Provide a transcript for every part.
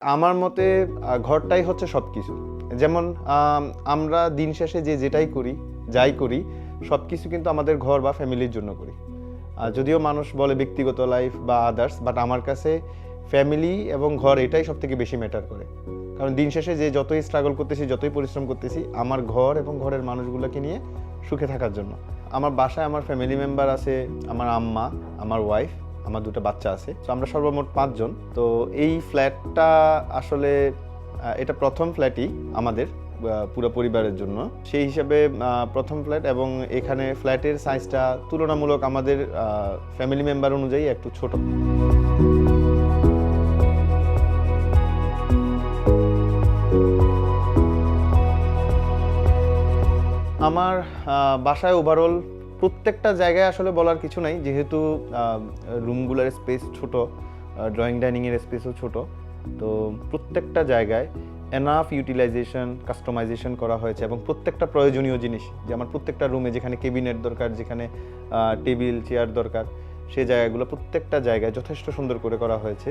আমার মতে ঘরটাই হচ্ছে সব কিছু যেমন আমরা দিন শেষে যে যেটাই করি, যাই করি সব কিছু কিন্তু আমাদের ঘর বা ফ্যামিলির জন্য করি। যদিও মানুষ বলে ব্যক্তিগত লাইফ বা আদার্স বাট আমার কাছে ফ্যামিলি এবং ঘর এটাই সব থেকে বেশি ম্যাটার করে। কারণ দিন শেষে যে যতই স্ট্রাগল করতেছি, যতই পরিশ্রম করতেছি, আমার ঘর এবং ঘরের মানুষগুলোকে নিয়ে সুখে থাকার জন্য। আমার বাসায় আমার ফ্যামিলি মেম্বার আছে, আমার আম্মা, আমার ওয়াইফ আমার দুটো বাচ্চা আছে। তো আমরা সর্বমোট পাঁচজন। তো এই ফ্ল্যাটটা আসলে এটা প্রথম ফ্ল্যাটই আমাদের পুরো পরিবারের জন্য। সেই হিসাবে প্রথম ফ্ল্যাট এবং এখানে ফ্ল্যাটের সাইজটা তুলনামূলক আমাদের ফ্যামিলি মেম্বার অনুযায়ী একটু ছোট। আমার বাসায় ওভারঅল প্রত্যেকটা জায়গায় আসলে বলার কিছু নাই, যেহেতু রুমগুলোর স্পেস ছোট ড্রয়িং ডাইনিংয়ের স্পেসও ছোট, তো প্রত্যেকটা জায়গায় এনাফ ইউটিলাইজেশন কাস্টমাইজেশন করা হয়েছে এবং প্রত্যেকটা প্রয়োজনীয় জিনিস, যে আমার প্রত্যেকটা রুমে যেখানে কেবিনেট দরকার, যেখানে টেবিল চেয়ার দরকার সেই জায়গাগুলো, প্রত্যেকটা জায়গায় যথেষ্ট সুন্দর করে করা হয়েছে।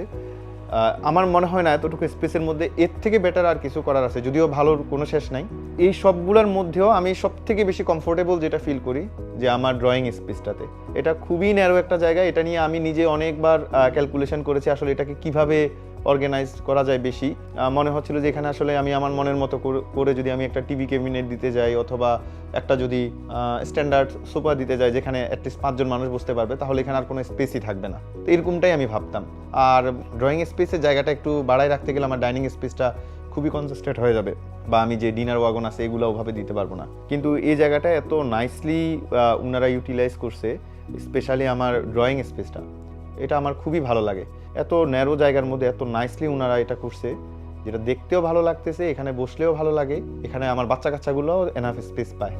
আমার মনে হয় না এতটুকু স্পেসের মধ্যে এর থেকে বেটার আর কিছু করার আছে, যদিও ভালোর কোনো শেষ নাই। এই সবগুলোর মধ্যেও আমি সব থেকে বেশি কমফোর্টেবল যেটা ফিল করি, যে আমার ড্রয়িং স্পেসটাতে এটা খুবই ন্যারো একটা জায়গা, এটা নিয়ে আমি নিজে অনেকবার ক্যালকুলেশন করেছি আসলে এটাকে কীভাবে অর্গানাইজ করা যায় বেশি। মনে হচ্ছিল যে এখানে আসলে আমি আমার মনের মতো করে- যদি আমি একটা টিভি ক্যাবিনেট দিতে যাই অথবা একটা যদি স্ট্যান্ডার্ড সোফা দিতে যাই যেখানে অ্যাটলিস্ট পাঁচজন মানুষ বসতে পারবে, তাহলে এখানে আর কোনো স্পেসই থাকবে না। তো এরকমটাই আমি ভাবতাম। আর ড্রয়িং স্পেসের জায়গাটা একটু বাড়ায় রাখতে গেলে আমার ডাইনিং স্পেসটা খুবই কনসেস্টেড হয়ে যাবে বা আমি যে ডিনার ওয়াগন আছে এগুলো ওভাবে দিতে পারব না। কিন্তু এই জায়গাটা এত নাইসলি ওনারা ইউটিলাইজ করছে স্পেশালি আমার ড্রয়িং স্পেসটা এটা আমার খুবই ভালো লাগে। এত ন্যারো জায়গার মধ্যে, এত নাইসলি ওনারা এটা করছে, যেটা দেখতেও ভালো লাগতেছে, এখানে বসলেও ভালো লাগে, এখানে আমার বাচ্চা কাচ্চাগুলোও এনাফ স্পেস পায়।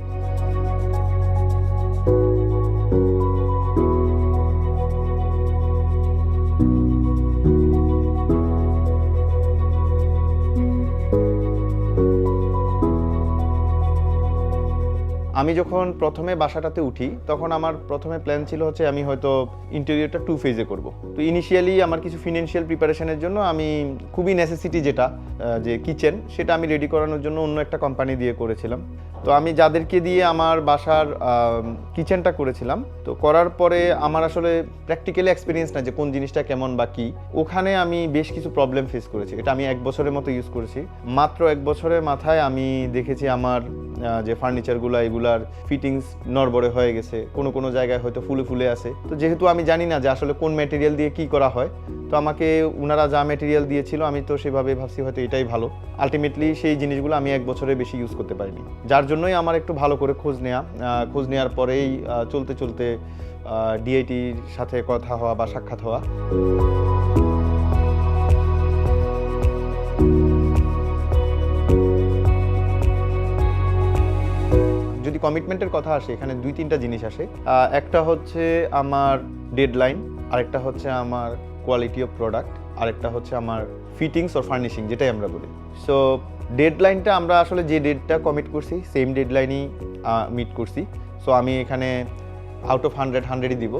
আমি যখন প্রথমে বাসাটাতে উঠি, তখন আমার প্রথমে প্ল্যান ছিল হচ্ছে আমি হয়তো ইন্টেরিয়রটা টু ফেজে করব। তো ইনিশিয়ালি আমার কিছু ফিনান্সিয়াল প্রিপারেশনের জন্য আমি খুবই নেসেসিটি যেটা যে কিচেন সেটা আমি রেডি করানোর জন্য অন্য একটা কোম্পানি দিয়ে করেছিলাম। তো আমি যাদেরকে দিয়ে আমার বাসার কিচেনটা করেছিলাম, তো করার পরে আমার আসলে প্র্যাকটিক্যালি এক্সপিরিয়েন্স না যে কোন জিনিসটা কেমন বা কি। ওখানে আমি বেশ কিছু প্রবলেম ফেস করেছি, এটা আমি এক বছরের মতো ইউজ করেছি। মাত্র এক বছরের মাথায় আমি দেখেছি আমার যে ফার্নিচারগুলো এগুলার ফিটিংস নড়বড়ে হয়ে গেছে, কোনো কোনো জায়গায় হয়তো ফুলে ফুলে আছে। তো যেহেতু আমি জানি না যে আসলে কোন ম্যাটেরিয়াল দিয়ে কি করা হয়, তো আমাকে ওনারা যা ম্যাটেরিয়াল দিয়েছিল, আমি তো সেভাবে ভাবছি হয়তো এটাই ভালো। আলটিমেটলি সেই জিনিসগুলো আমি এক বছরের বেশি ইউজ করতে পারিনি। যার জন্যই আমার একটু ভালো করে খোঁজ নেওয়া খোঁজ নেওয়ার পরেই চলতে চলতে ডিআইটির সাথে কথা হওয়া বা সাক্ষাৎ হওয়া। যদি কমিটমেন্টের কথা আসে, এখানে দুই, তিনটা জিনিস আসে। একটা হচ্ছে আমার ডেডলাইন আরেকটা হচ্ছে আমার কোয়ালিটি অফ প্রোডাক্ট আরেকটা হচ্ছে আমার ফিটিংস অর ফার্নিশিং যেটাই আমরা বলি। সো ডেডলাইনটা আমরা আসলে যে ডেটটা কমিট করছি সেম ডেডলাইনই মিট করছি। সো আমি এখানে আউট অফ হান্ড্রেড হান্ড্রেডই দিব।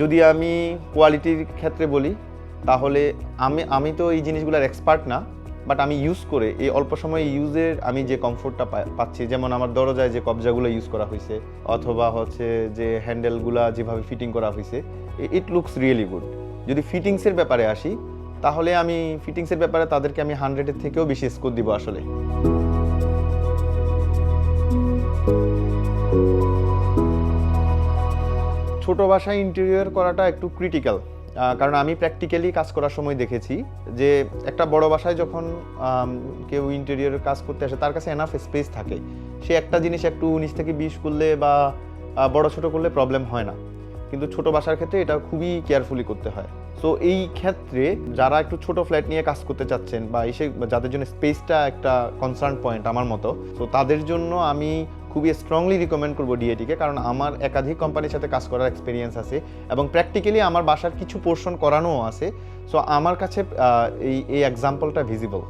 যদি আমি কোয়ালিটির ক্ষেত্রে বলি, তাহলে আমি আমি তো এই জিনিসগুলোর এক্সপার্ট না। বাট আমি ইউজ করে এই অল্প সময়ে ইউজের আমি যে কমফোর্টটা পাচ্ছি, যেমন আমার দরজায় যে কবজাগুলো ইউজ করা হয়েছে অথবা হচ্ছে যে হ্যান্ডেলগুলা যেভাবে ফিটিং করা হয়েছে ইট লুকস রিয়েলি গুড যদি ফিটিংসের ব্যাপারে আসি, তাহলে আমি ফিটিংসের ব্যাপারে তাদেরকে আমি হান্ড্রেডের থেকেও বেশি স্কোর দিব আসলে। ছোট বাসায় ইন্টেরিয়র করাটা একটু ক্রিটিক্যাল কারণ আমি প্র্যাকটিক্যালি কাজ করার সময় দেখেছি যে একটা বড় বাসায় যখন কেউ ইন্টেরিয়রের কাজ করতে আসে, তার কাছে এনাফ স্পেস থাকে। সে একটা জিনিস একটু উনিশ থেকে বিশ করলে বা বড় ছোট করলে প্রবলেম হয় না। কিন্তু ছোট বাসার ক্ষেত্রে এটা খুবই কেয়ারফুলি করতে হয়। সো এই ক্ষেত্রে যারা একটু ছোট ফ্ল্যাট নিয়ে কাজ করতে চাচ্ছেন বা এসে, যাদের জন্য স্পেসটা একটা কনসার্ন পয়েন্ট আমার মতো তো তাদের জন্য আমি খুবই স্ট্রংলি রিকমেন্ড করব ডিএটিকে কারণ আমার একাধিক কোম্পানির সাথে কাজ করার এক্সপিরিয়েন্স আছে এবং প্র্যাকটিক্যালি আমার বাসার কিছু পোর্শন করানোও আছে। সো আমার কাছে এই এই এক্সাম্পলটা ভিজিবল